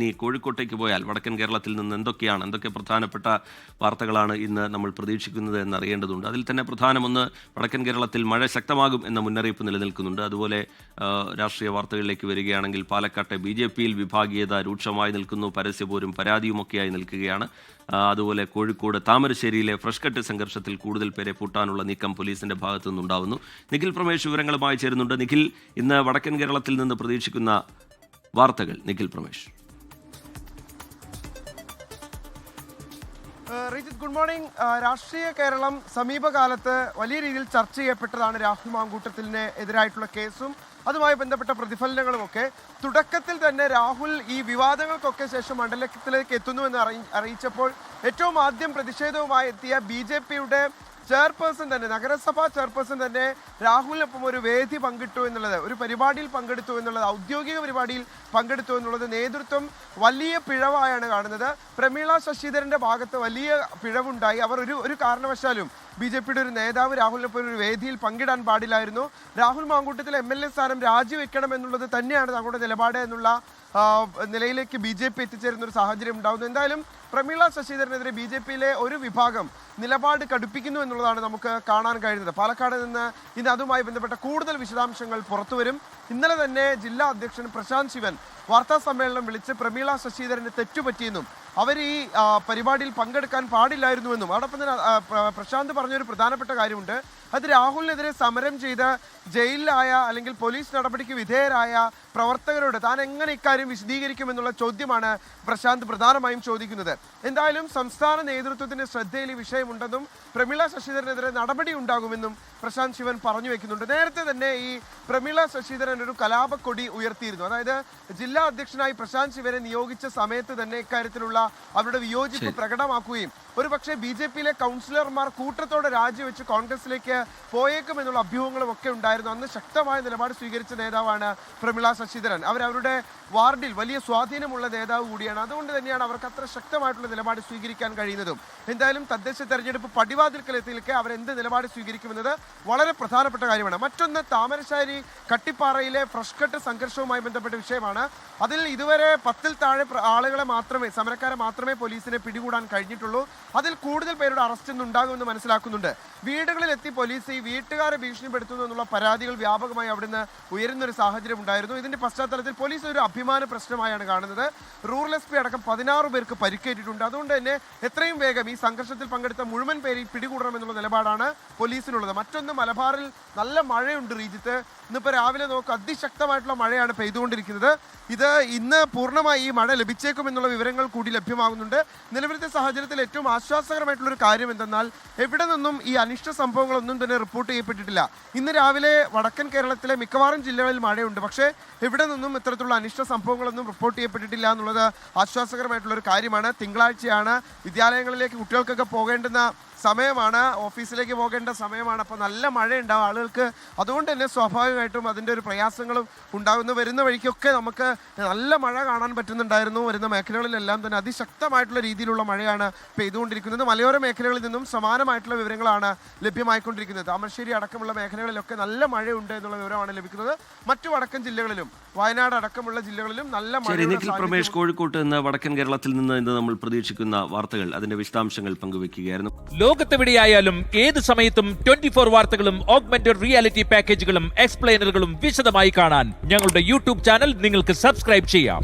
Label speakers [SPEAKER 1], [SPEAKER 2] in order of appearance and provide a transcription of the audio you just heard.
[SPEAKER 1] ഇനി കോഴിക്കോട്ടേക്ക് പോയാൽ വടക്കൻ കേരളത്തിൽ നിന്ന് എന്തൊക്കെയാണ് എന്തൊക്കെ പ്രധാനപ്പെട്ട വാർത്തകളാണ് ഇന്ന് നമ്മൾ പ്രതീക്ഷിക്കുന്നത് എന്നറിയേണ്ടതുണ്ട്. അതിൽ തന്നെ പ്രധാനമൊന്ന് വടക്കൻ കേരളത്തിൽ മഴ ശക്തമാകും എന്ന മുന്നറിയിപ്പ് നിലനിൽക്കുന്നുണ്ട്. അതുപോലെ രാഷ്ട്രീയ വാർത്തകളിലേക്ക് വരികയാണെങ്കിൽ പാലക്കാട്ടെ ബി ജെ പിയിൽ വിഭാഗീയത രൂക്ഷമായി നിൽക്കുന്നു പരസ്യപോരും പരാതിയുമൊക്കെയായി നിൽക്കുകയാണ്. അതുപോലെ കോഴിക്കോട് താമരശ്ശേരിയിലെ ഫ്രഷ് കട്ട് സംഘർഷത്തിൽ കൂടുതൽ പേരെ പൂട്ടാനുള്ള നീക്കം പോലീസിന്റെ ഭാഗത്തു നിന്നുണ്ടാവുന്നു നിഖിൽ പ്രമേഷ് വിവരങ്ങളുമായി ചേരുന്നുണ്ട്. നിഖിൽ ഇന്ന് വടക്കൻ കേരളത്തിൽ നിന്ന് പ്രതീക്ഷിക്കുന്ന വാർത്തകൾ. Nikhil Pramesh.
[SPEAKER 2] Rijith good morning. രാഷ്ട്രീയ കേരളം സമീപകാലത്ത് വലിയ രീതിയിൽ ചർച്ച ചെയ്യപ്പെട്ടതാണ് രാഹുൽ മാങ്കൂട്ടത്തിന് എതിരായിട്ടുള്ള കേസും അതുമായി ബന്ധപ്പെട്ട പ്രതിഫലനങ്ങളും ഒക്കെ. തുടക്കത്തിൽ തന്നെ രാഹുൽ ഈ വിവാദങ്ങൾക്കൊക്കെ ശേഷം മണ്ഡലത്തിലേക്ക് എത്തുന്നുവെന്ന് അറിയി അറിയിച്ചപ്പോൾ ഏറ്റവും ആദ്യം പ്രതിഷേധവുമായി എത്തിയ ബി ചെയർപേഴ്സൺ തന്നെ നഗരസഭാ ചെയർപേഴ്സൺ തന്നെ രാഹുലിനൊപ്പം ഒരു വേദി പങ്കിട്ടു എന്നുള്ളത് ഒരു പരിപാടിയിൽ പങ്കെടുത്തു എന്നുള്ളത് ഔദ്യോഗിക പരിപാടിയിൽ പങ്കെടുത്തു എന്നുള്ളത് നേതൃത്വം വലിയ പിഴവായാണ് കാണുന്നത്. പ്രമീള ശശിധരന്റെ ഭാഗത്ത് വലിയ പിഴവുണ്ടായി. അവർ ഒരു ഒരു കാരണവശാലും ബി ജെ പിയുടെ ഒരു നേതാവ് രാഹുലിനെ പോലെ ഒരു വേദിയിൽ പങ്കിടാൻ പാടില്ലായിരുന്നു. Rahul Mamkoottathil M L A സ്ഥാനം രാജിവെക്കണം എന്നുള്ളത് തന്നെയാണ് തങ്ങളുടെ നിലപാട് എന്നുള്ള നിലയിലേക്ക് ബി ജെ പി എത്തിച്ചേരുന്ന ഒരു സാഹചര്യം ഉണ്ടാകുന്നു എന്തായാലും പ്രമീള ശശിധരനെതിരെ ബി ജെ പിയിലെ ഒരു വിഭാഗം നിലപാട് കടുപ്പിക്കുന്നു എന്നുള്ളതാണ് നമുക്ക് കാണാൻ കഴിയുന്നത്. പാലക്കാട് നിന്ന് ഇന്ന് അതുമായി ബന്ധപ്പെട്ട കൂടുതൽ വിശദാംശങ്ങൾ പുറത്തുവരും. ഇന്നലെ തന്നെ ജില്ലാ അധ്യക്ഷൻ പ്രശാന്ത് ശിവൻ വാർത്താ സമ്മേളനം വിളിച്ച് പ്രമീള ശശിധരന് തെറ്റുപറ്റിയെന്നും അവർ ഈ പരിപാടിയിൽ പങ്കെടുക്കാൻ പാടില്ലായിരുന്നുവെന്നും അതോടൊപ്പം തന്നെ പ്രശാന്ത് പറഞ്ഞൊരു പ്രധാനപ്പെട്ട കാര്യമുണ്ട്. അത് രാഹുലിനെതിരെ സമരം ചെയ്ത് ജയിലിലായ അല്ലെങ്കിൽ പോലീസ് നടപടിക്ക് വിധേയരായ പ്രവർത്തകരോട് താൻ എങ്ങനെ ഇക്കാര്യം വിശദീകരിക്കുമെന്നുള്ള ചോദ്യമാണ് പ്രശാന്ത് പ്രധാനമായും ചോദിക്കുന്നത്. എന്തായാലും സംസ്ഥാന നേതൃത്വത്തിന്റെ ശ്രദ്ധയിൽ ഈ വിഷയമുണ്ടെന്നും പ്രമീള ശശിധരനെതിരെ നടപടി ഉണ്ടാകുമെന്നും പ്രശാന്ത് ശിവൻ പറഞ്ഞു വെക്കുന്നുണ്ട്. നേരത്തെ തന്നെ ഈ പ്രമീള ശശിധരൻ ഒരു കലാപക്കൊടി ഉയർത്തിയിരുന്നു. അതായത് ജില്ലാ അധ്യക്ഷനായി പ്രശാന്ത് ശിവനെ നിയോഗിച്ച സമയത്ത് തന്നെ ഇക്കാര്യത്തിലുള്ള അവരുടെ വിയോജിപ്പ് പ്രകടമാക്കുകയും ഒരുപക്ഷെ ബി ജെ പിയിലെ കൗൺസിലർമാർ കൂട്ടത്തോടെ രാജിവെച്ച് കോൺഗ്രസിലേക്ക് പോയേക്കുമെന്നുള്ള അഭ്യൂഹങ്ങളും ഒക്കെ ഉണ്ടായിരുന്നു. അന്ന് ശക്തമായ നിലപാട് സ്വീകരിച്ച നേതാവാണ് പ്രമിള ശശിധരൻ. അവരവരുടെ വാർഡിൽ വലിയ സ്വാധീനമുള്ള നേതാവ് കൂടിയാണ്. അതുകൊണ്ട് തന്നെയാണ് അവർക്ക് അത്ര ശക്തമായിട്ടുള്ള നിലപാട് സ്വീകരിക്കാൻ കഴിയുന്നതും. എന്തായാലും തദ്ദേശ തെരഞ്ഞെടുപ്പ് പടിവാതിൽക്കലെത്തിലേക്ക് അവർ എന്ത് നിലപാട് സ്വീകരിക്കുമെന്നത് വളരെ പ്രധാനപ്പെട്ട കാര്യമാണ്. മറ്റൊന്ന് താമരശ്ശേരി കട്ടിപ്പാറയിലെ ഫ്രഷ് കട്ട് സംഘർഷവുമായി ബന്ധപ്പെട്ട വിഷയമാണ്. അതിൽ ഇതുവരെ പത്തിൽ താഴെ ആളുകളെ മാത്രമേ സമരക്കാരെ മാത്രമേ പോലീസിനെ പിടികൂടാൻ കഴിഞ്ഞിട്ടുള്ളൂ. അതിൽ കൂടുതൽ പേരുടെ അറസ്റ്റ് ഉണ്ടാകുമെന്ന് മനസ്സിലാക്കുന്നുണ്ട്. വീടുകളിൽ എത്തി പോലീസ് ഈ വീട്ടുകാരെ ഭീഷണിപ്പെടുത്തുന്നു എന്നുള്ള പരാതികൾ വ്യാപകമായി അവിടുന്ന് ഉയരുന്ന ഒരു സാഹചര്യം ഉണ്ടായിരുന്നു. ഇതിന്റെ പശ്ചാത്തലത്തിൽ പോലീസ് ഒരു അഭിമാന പ്രശ്നമായാണ് കാണുന്നത്. റൂറൽ എസ് പി അടക്കം പതിനാറ് പേർക്ക് പരിക്കേറ്റിട്ടുണ്ട്. അതുകൊണ്ട് തന്നെ എത്രയും വേഗം ഈ സംഘർഷത്തിൽ പങ്കെടുത്ത മുഴുവൻ പേരെയും പിടികൂടണമെന്നുള്ള നിലപാടാണ് പോലീസിനുള്ളത്. മറ്റൊന്ന് മലബാറിൽ നല്ല മഴയുണ്ട് റീജിത്ത്. ഇന്നിപ്പോൾ രാവിലെ നോക്ക് അതിശക്തമായിട്ടുള്ള മഴയാണ് പെയ്തുകൊണ്ടിരിക്കുന്നത്. ഇത് ഇന്ന് പൂർണമായി ഈ മഴ ലഭിച്ചേക്കുമെന്നുള്ള വിവരങ്ങൾ കൂടി ലഭ്യമാകുന്നുണ്ട്. നിലവിലത്തെ സാഹചര്യത്തിൽ ഏറ്റവും ആശ്വാസകരമായിട്ടുള്ള ഒരു കാര്യം എന്തെന്നാൽ എവിടെ നിന്നും ഈ അനിഷ്ട സംഭവങ്ങളൊന്നും തന്നെ റിപ്പോർട്ട് ചെയ്യപ്പെട്ടിട്ടില്ല. ഇന്ന് രാവിലെ വടക്കൻ കേരളത്തിലെ മിക്കവാറും ജില്ലകളിൽ മഴയുണ്ട്. പക്ഷേ എവിടെ നിന്നും ഇത്തരത്തിലുള്ള അനിഷ്ട സംഭവങ്ങളൊന്നും റിപ്പോർട്ട് ചെയ്യപ്പെട്ടിട്ടില്ല എന്നുള്ളത് ആശ്വാസകരമായിട്ടുള്ള ഒരു കാര്യമാണ്. തിങ്കളാഴ്ചയാണ് വിദ്യാലയങ്ങളിലേക്ക് കുട്ടികൾക്കൊക്കെ പോകേണ്ടുന്ന സമയമാണ്. ഓഫീസിലേക്ക് പോകേണ്ട സമയമാണ്. അപ്പോൾ നല്ല മഴയുണ്ടാവും. ആളുകൾക്ക് അതുകൊണ്ട് തന്നെ സ്വാഭാവികമായിട്ടും അതിന്റെ ഒരു പ്രയാസങ്ങളും ഉണ്ടാകുന്നു. വരുന്ന വഴിക്കൊക്കെ നമുക്ക് നല്ല മഴ കാണാൻ പറ്റുന്നുണ്ടായിരുന്നു. വരുന്ന മേഖലകളിലെല്ലാം തന്നെ അതിശക്തമായിട്ടുള്ള രീതിയിലുള്ള മഴയാണ് പെയ്തുകൊണ്ടിരിക്കുന്നത് മലയോര മേഖലകളിൽ നിന്നും സമാനമായിട്ടുള്ള വിവരങ്ങളാണ് ലഭ്യമായിക്കൊണ്ടിരിക്കുന്നത്. താമരശ്ശേരി അടക്കമുള്ള മേഖലകളിലൊക്കെ നല്ല മഴയുണ്ട് എന്നുള്ള വിവരമാണ് ലഭിക്കുന്നത്. മറ്റു വടക്കൻ ജില്ലകളിലും വയനാട് അടക്കമുള്ള ജില്ലകളിലും നല്ല മഴ
[SPEAKER 1] നിഖിൽ പ്രമേഷ് കോഴിക്കോട്ട് നിന്ന് വടക്കൻ കേരളത്തിൽ നിന്ന് ഇന്ന് നമ്മൾ പ്രതീക്ഷിക്കുന്ന വാർത്തകൾ അതിന്റെ വിശദാംശങ്ങൾ പങ്കുവെക്കുകയായിരുന്നു
[SPEAKER 3] ലോകത്തെവിടെയായാലും ഏത് സമയത്തും ട്വന്റി ഫോർ വാർത്തകളും ഓഗ്മെന്റഡ് റിയാലിറ്റി പാക്കേജുകളും എക്സ്പ്ലെയിനറുകളും വിശദമായി കാണാൻ ഞങ്ങളുടെ യൂട്യൂബ് ചാനൽ നിങ്ങൾക്ക് സബ്സ്ക്രൈബ് ചെയ്യാം.